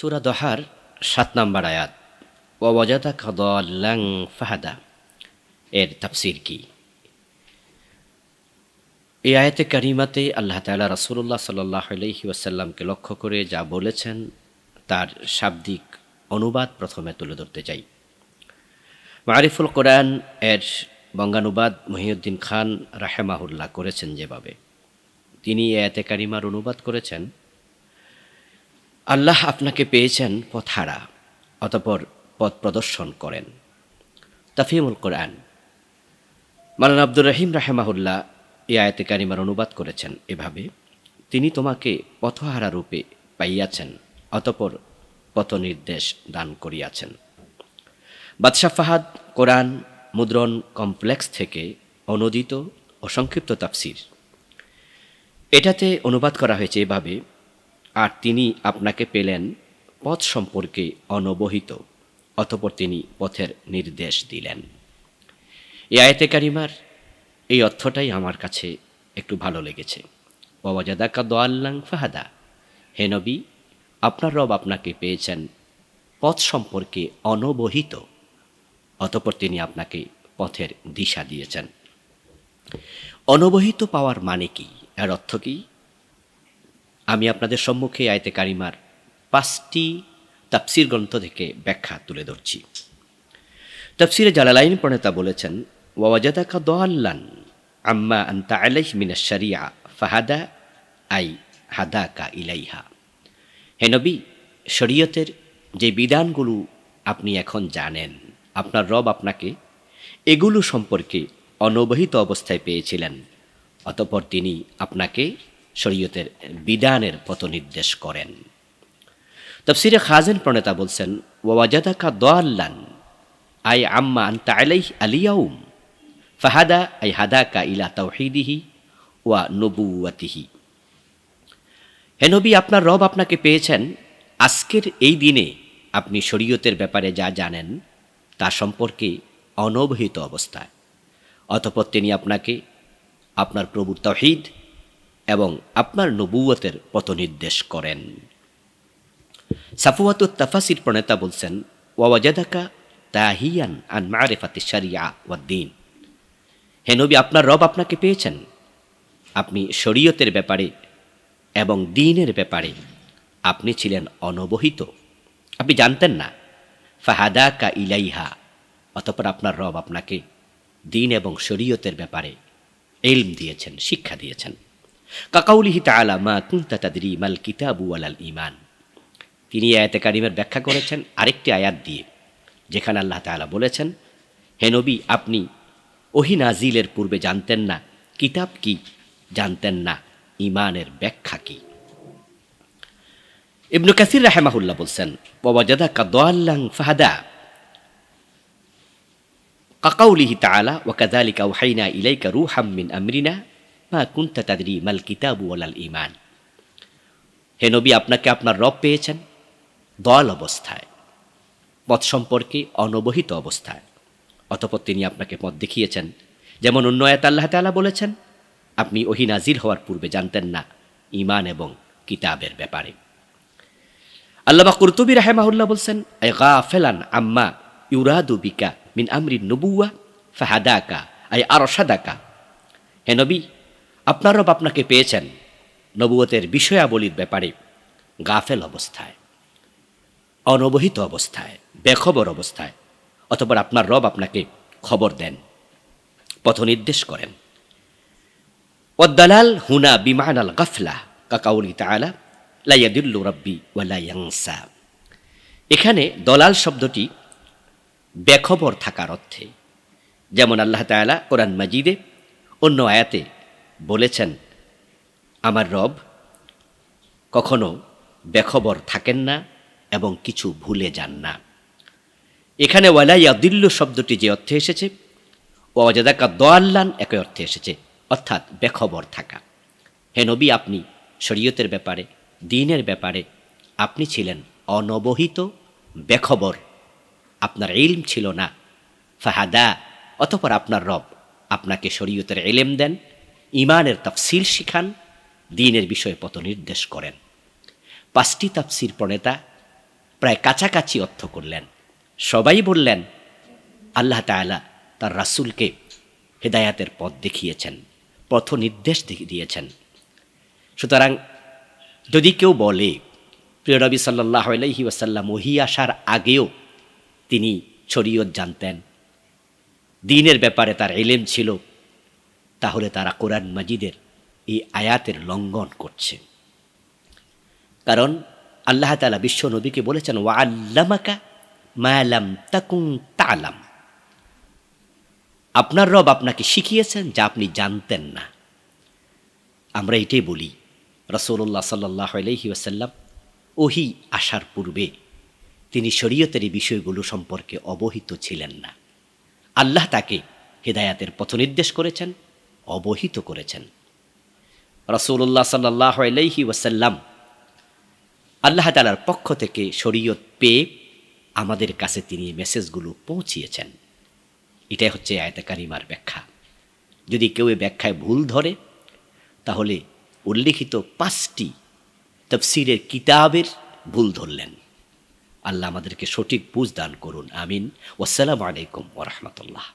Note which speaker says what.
Speaker 1: সুরা দহার সাত নম্বর আয়াত ওয়াজাদা কাদাল্লাং ফাহাদা এর তাফসির কি? এই আয়াতে কারিমাতে আল্লাহ তালা রাসুল্লাহ সাল্লাহ আলহি ওয়াসাল্লামকে লক্ষ্য করে যা বলেছেন, তার শাব্দিক অনুবাদ প্রথমে তুলে ধরতে চাই। মারিফুল কোরআন এর বঙ্গানুবাদ মহিউদ্দিন খান রাহেমাহুল্লাহ করেছেন যেভাবে। তিনি এ আয়াতে কারিমার অনুবাদ করেছেন আল্লাহ আপনাকে পেয়েছেন পথহারা, অতপর পথ প্রদর্শন করেন। তাফিমুল কোরআন। মালান আব্দুর রহিম রাহেমাহুল্লাহ এই আয়াতে কারিমার অনুবাদ করেছেন এভাবে, তিনি তোমাকে পথহারা রূপে পাইয়াছেন, অতপর পথ নির্দেশ দান করিয়াছেন। বাদশাহ ফাহাদ কোরআন মুদ্রণ কমপ্লেক্স থেকে অনুদিত ও সংক্ষিপ্ত তাফসির। এটাতে অনুবাদ করা হয়েছে এভাবে আর তিনি আপনাকে পেলেন পথ সম্পর্কে অনবহিত, অতপর তিনি পথের নির্দেশ দিলেন। এই আয়তে কারিমার এই অর্থটাই আমার কাছে একটু ভালো লেগেছে। ওয়াজাদাকা দোয়াল্লাং ফাহাদা। হে নবী, আপনার রব আপনাকে পেয়েছেন পথ সম্পর্কে অনবহিত, অতপর তিনি আপনাকে পথের দিশা দিয়েছেন। অনবহিত পাওয়ার মানে কি? এর অর্থ কি? আমি আপনাদের সম্মুখে আয়তে কারিমার পাঁচটি তাফসির গ্রন্থ থেকে ব্যাখ্যা তুলে ধরছি। তাফসিরে জালালাইন প্রণেতা বলেছেন ওয়াজাদাকা দোয়াল্লান আম্মা আন্তা আলাইহ মিনা শরিয়া, ফাহাদা আই হাদাকা ইলাইহা। হে নবী, শরীয়তের যে বিধানগুলো আপনি এখন জানেন, আপনার রব আপনাকে এগুলো সম্পর্কে অনবহিত অবস্থায় পেয়েছিলেন, অতপর তিনি আপনাকে শরীয়তের বিধানের পথ নির্দেশ করেন। তফসিরে খাজেন প্রণেতা বলছেন, ওয়াজাদাকা দোয়াল্লান আই আম্মা আন্তা আলাইহ আলিয়াউম ফাহাদা, আই হাদাকা ইলা তাওহিদিহি ওয়া নবুয়াতিহি হে নবী, আপনার রব আপনাকে পেয়েছেন। আজকের এই দিনে আপনি শরীয়তের ব্যাপারে যা জানেন, তা সম্পর্কে অনবহিত অবস্থায়। অতপর তিনি আপনাকে, আপনার প্রভুর তহিদ এবং আপনার নবুয়তের পথনির্দেশ করেন। সাফুয়াত তাফাসির প্রণেতা বলছেন ওয়াজাদাকা তাহিয়ান আন মারেফাতে সারিয়া ওয়াদ্দিন হে নবী, আপনার রব আপনাকে পেয়েছেন। আপনি শরীয়তের ব্যাপারে এবং দিনের ব্যাপারে আপনি ছিলেন অনবহিত। আপনি জানতেন না ফাহাদা কা ইলাইহা অতপর আপনার রব আপনাকে দিন এবং শরীয়তের ব্যাপারে এলম দিয়েছেন, শিক্ষা দিয়েছেন। কাকাউলিহি তালা মা কুন্তা তাদরি মাল কিতাবু আলাল ইমান তিনি আয়াতে কারিমের ব্যাখ্যা করেছেন আরেকটি আয়াত দিয়ে, যেখানে আল্লাহ তালা বলেছেন, হে নবী, আপনি ওহি নাজিলের পূর্বে জানতেন না, কিতাব কি? জানতেন না ইমানের ব্যাখ্যা কি? ইবনু কাসির রাহেমাহুল্লাহ বলছেন ওয়াজাদা কাদাল্লাং ফাহাদা। কাকাউলিহি তাআলা ওয়াকাযালিকা ওয়াহাইনা ইলাইকা রূহাম মিন আমরিনা। মা কুনতা তাদরি মাল কিতাবু ওয়ালাল ঈমান। হে নবী, আপনাকে আপনার রব পেয়েছেন দল অবস্থায়, পথ সম্পর্কে অনবহিত অবস্থায়। অতপর তিনি আপনাকে পথ দেখিয়েছেন, যেমন অন্য আয়াত আল্লাহ তাআলা বলেছেন, আপনি ওহি নাজির হওয়ার পূর্বে জানতেন না ইমান এবং কিতাবের ব্যাপারে। আল্লামা কুরতুবী রাহেমাহুল্লাহ বলছেন আই গাফেলান আম্মা ইউরাদু বিকা মিন আমরি নবুয়া ফাহাদাকা আই আরশাদাকা। হে নবী আপনার রব আপনাকে পেয়েছেন নবুয়তের বিষয়াবলীর ব্যাপারে গাফেল অবস্থায়, অনবহিত অবস্থায়, বেখবর অবস্থায় অথবা আপনার রব আপনাকে খবর দেন, পথ নির্দেশ করেন। ওয়াদ্দালাল হুনা বিমান আল গাফলা কাকাউলি তালা লাইয়াদুল্লু রব্বি ওয়ালাইয়াংসা এখানে দলাল শব্দটি বেখবর থাকার অর্থে, যেমন আল্লাহ তালা কোরআন মাজিদে অন্য আয়াতে বলেছেন, আমার রব কখনো বেখবর থাকেন না এবং কিছু ভুলে যান না। এখানে ওয়ালাইয়া দিল্লু শব্দটি যে অর্থে এসেছে, ওয়াজাদাকা দোয়াল্লান একই অর্থে এসেছে, অর্থাৎ বেখবর থাকা। হে নবী, আপনি শরীয়তের ব্যাপারে, দিনের ব্যাপারে, আপনি ছিলেন অনবহিত বেখবর। আপনার ইলম ছিল না। ফাহাদা, অতপর আপনার রব আপনাকে শরীয়তের এলেম দেন ইমানের তফসিল শিখান, দিনের বিষয়ে পথ নির্দেশ করেন। পাঁচটি তাফসির প্রণেতা প্রায় কাছাকাছি অর্থ করলেন। সবাই বললেন, আল্লাহ তাআলা তার রাসূলকে হেদায়াতের পথ দেখিয়েছেন পথ নির্দেশ দিয়েছেন। সুতরাং যদি কেউ বলে, প্রিয় নবী সাল্লাহ আলহি ওয়াসাল্লাম ওহি আসার আগেও তিনি শরীয়ত জানতেন, দিনের ব্যাপারে তার এলেম ছিল তাহলে তারা কোরআন মাজিদের এই আয়াতের লঙ্ঘন করছে। কারণ আল্লাহ তালা বিশ্ব নবীকে বলেছেন, ওয়া আল্লামাকা মায়ালাম তাকুং তালাম। আপনার রব আপনাকে শিখিয়েছেন যা আপনি জানতেন না। আমরা এটাই বলি রসৌল্লাহ সাল্লাহ আলহি ওহি আসার পূর্বে তিনি শরীয়তের এই বিষয়গুলো সম্পর্কে অবহিত ছিলেন না। আল্লাহ তাকে হেদায়াতের পথনির্দেশ করেছেন অবহিত করেছেন। রসৌল্লাহ সাল্লাহ আলহি ওয়াসাল্লাম আল্লাহ তালার পক্ষ থেকে শরীয়ত পেয়ে আমাদের কাছে তিনি মেসেজগুলো পৌঁছিয়েছেন। এটাই হচ্ছে আয়তা কারিমার ব্যাখ্যা। যদি কেউ এই ব্যাখ্যায় ভুল ধরে, তাহলে উল্লিখিত পাঁচটি তফসিরের কিতাবের ভুল ধরলেন। আল্লাহ আমাদেরকে সঠিক বুঝ দান করুন, আমিন। ওসালামু আলাইকুম ওরহমতুল্লাহ